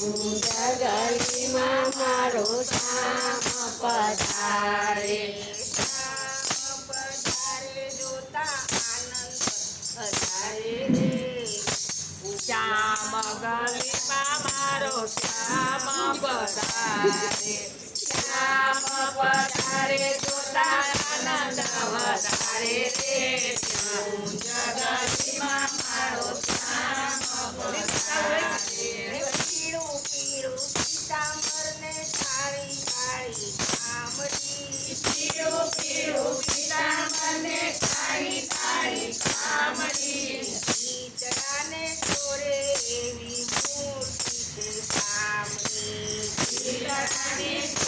હું જગલીમાં મારો શ્યામ પધારે શ્યામ ગલીમાં મારો શ્યામ પધારે શ્યામ પધારે જોતા આનંદ વધારે રે હું જગ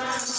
smile.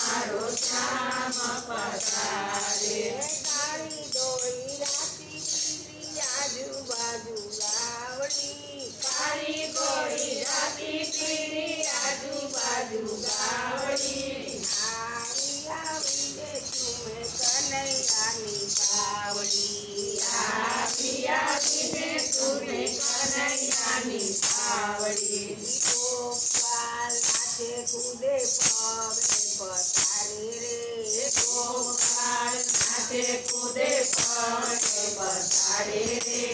খুদে পাবে পথারে রে গোপাল নাথে খুদে পাবে পথারে রে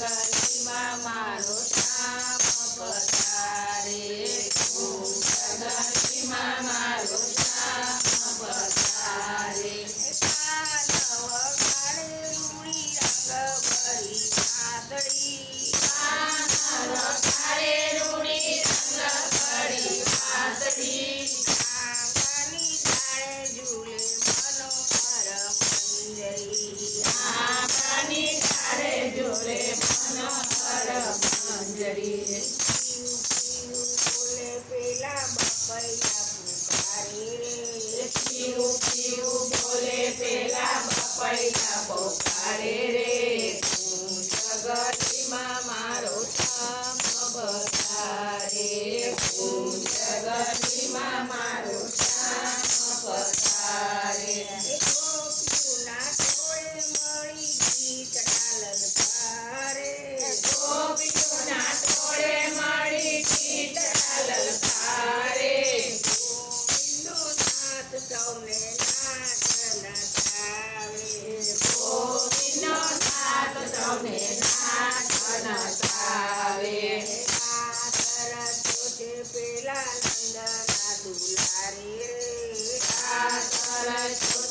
গলিমা মারো শ্যাম পথারে গলিমা মারো শ্যাম পথারে পালব গাড়ে মুড়ি রঙ ভরি চাদড়ি পালব গাড়ে Thank you.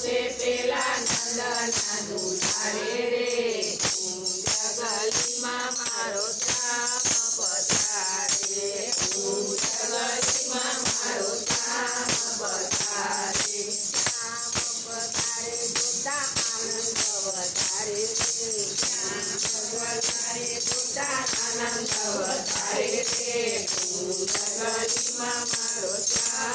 છે પેલા નંદના દુધારે રે મારો ધામ પધારે હું મારો ધામ પધારે ધામ આનંદ વધારે છે ધામ વધારે જોતા આનંદ વધારે રે હું જગલીમાં મારો ધામ